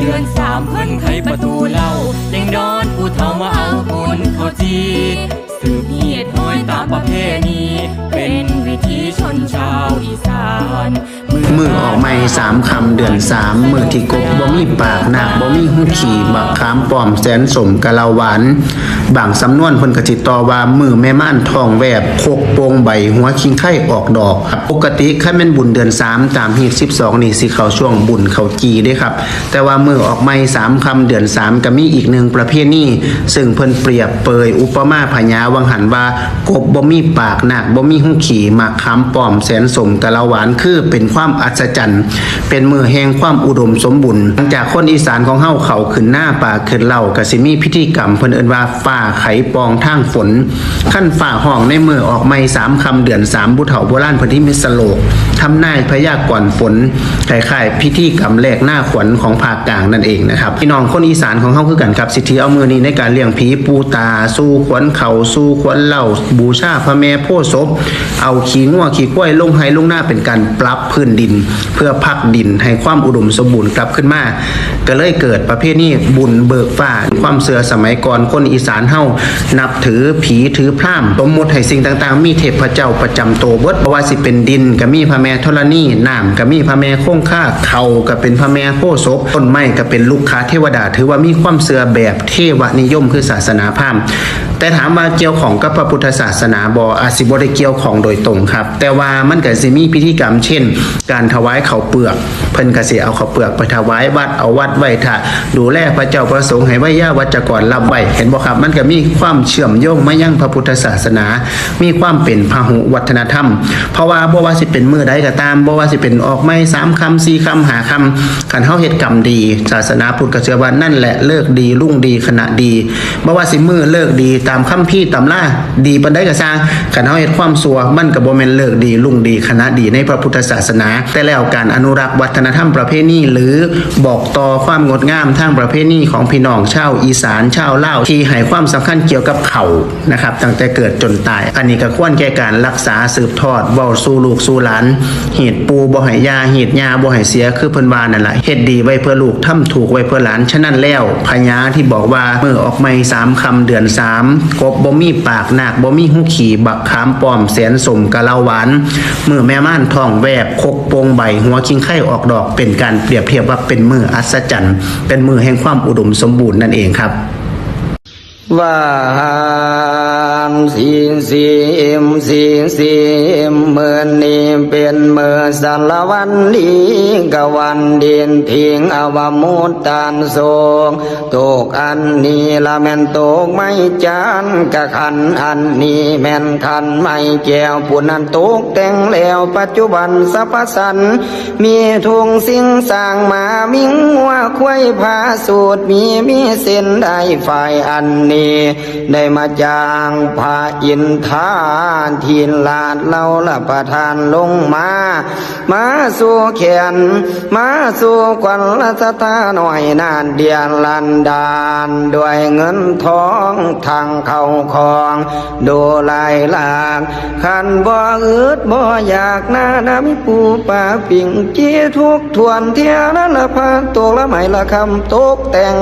เดือนสามเพิ่นไขประตูเล่าเล่งดอนผู้เฒ่ามาเอาบุญเขาจีสืบเฮียดห้อยตามประเพณี เป็นวิธีชนชาวอีสาน มือออกไม่สามคำเดือนสามมือที่กบบ่มีปากหนักบ่มีหูขี่บักขามปลอมแสนสมกะลาหวานบางสำนวนพนก็สิต่อว่ามือแม่ม่านทองแวบโคกโปงใบหัวคิงไข่ออกดอก ปกติคันแม่นบุญเดือนสามตามฮีต12นี่สิเขาช่วงบุญเขาจีเด้ครับ แต่ว่ามือออกไม่สามคำเดือนสามก็มีอีกหนึ่งประเภทนี้ซึ่งเพิ่นเปรียบเปยอุปมาพญาวังหันว่ากบบ่มีปากหนักบ่มีหูขี่มักขามปลอมแสนสมกะลาหวานคือเป็นความอัศจรรย์ เป็นมือแห่งความอุดมสมบูรณ์หลังจากคนอีสานของเฮาเขาขึ้นหน้าป่าขึ้นเหล่าก็สิมีพิธีกรรมเพิ่นเอิ้นว่าฟ้าไขปองทางฝน ขั้นฟ้าห้องในมือออกไม่สามคำเดือนสามบุเฒ่าโบราณเพิ่นที่มิสโลกทำนายพยากรณ์ฝนคล้ายๆพิธีกรรมแลกหน้าขวัญของภาคกลางนั่นเองนะครับพี่น้องคนอีสานของเฮาคือกันครับสิทธิเอามือนี้ในการเลี้ยงผีปูตา สู้ขวัญเขาสู้ขวัญเหล่าบูชาพระแม่โพศพเอาขี้งัวขี้กล้วยลงไห้ลงหน้าเป็นการปรับพื้นดินเพื่อพักดินให้ความอุดมสมบูรณ์กลับขึ้นมาก็เลยเกิดประเภทนี้บุญเบิกฟ้า ความเสือสมัยก่อนคนอีสานเฮานับถือผีถือพร่ามสมมติให้สิ่งต่างๆ มีเทพเจ้าประจำโตวเบิดบ่ว่าสิเป็นดินก็มีพระแม่ธรณีน้ำก็มีพระแม่คงคาเขาก็เป็นพระแม่โพศพต้นไม้ก็เป็นลูกค้าเทวดา ถือว่ามีความเสือแบบเทวนิยมคือศาสนาพราหมณ์ แต่ถามว่าเกี่ยวของกับพระพุทธศาสนาบออาจสิบ่ได้เกี่ยวของโดยตรงครับ แต่ว่ามันก็สิมีพิธีกรรม เช่น การถวายเขาเปลือก เพิ่นก็สิเอาเขาเปลือกไปถวายวัดเอาวัดไว้ถ้าดูแลพระเจ้าประสงค์ให้ไว้ย่าวัจกรรับไว้เห็นบ่ครับ มันก็มีความเชื่อมโยงมายังพระพุทธศาสนา มีความเป็นพหุวัฒนธรรม เพราะว่าบ่ว่าสิเป็นมือใดก็ตามบ่ว่าสิเป็นออกไม้สามคำสี่คำหาคำคันเฮาเฮ็ดกรรมดี ศาสนาพุทธก็เชื่อว่านั่นแหละเลิกดีรุ่งดีขณะดีบ่ว่าสิมือเลิกดีตามคำพี่ตำราดีปานใดก็สร้างคันเฮาเฮ็ดความชั่วมันก็บ่แมนเลิกดีรุ่งดีคณะดีในพระพุทธศาสนา แต่แล้วการอนุรักษ์วัฒนธรรมประเพณีหรือบอกต่อความงดงามทางประเพณีของพี่น้องชาวอีสานชาวลาวที่ให้ความสำคัญเกี่ยวกับเขานะครับตั้งแต่เกิดจนตาย อันนี้ก็ควรแก่การรักษาสืบทอดเว้าสู่ลูกสู่หลานเหตุปูบ่ให้ยาเหตุยาบ่ให้เสียคือเพิ่นว่านั่นล่ะเฮ็ดดีไว้เพื่อลูกทำถูกไว้เพื่อหลานฉะนั้นแล้วพญาที่บอกว่าเมื่อออกไม่สามคำเดือนสามกบบ่มีปากหนักบ่มีหูขี่บักขามปลอมแสนสมกะลาหวานเมื่อแม่ม่านทองแวบคกโปงใบหัวคิงไข่ออกดอกเป็นการเปรียบเทียบว่าเป็นมืออัศจรรย์ เป็นมือแห่งความอุดมสมบูรณ์นั่นเองครับว่า หันสินสิมสินสิมเมื่อนี้เป็นเมื่อสารวันดีกวันเดินทิ้งอวมุตตานโศกตกอันนี้ละแม่นตกไม่จานกะขันอันนี้แม่นขันไม่แก้วผู้นั้นตกแต่งแล้วปัจจุบันสัพสันมีทุงสิ่งสร้างมามิงหัว ควยพาสูตรมีมีเส้นได้ฝ่ายอันนี้ ได้มาจางพาอินทานทีนลาดเล่าละประทานลงมา มาสู่แขน มาสู่ควันละสตาหน่อยนานเดียนลันดานด้วยเงินทองทางเข้าคองดูลายลากขันบ่อืดบ่อยากหน้าน้ำปูปลาปิ่งเจีทุกทวนเทียนั้นละพานตกละไมละคำตกแต่ง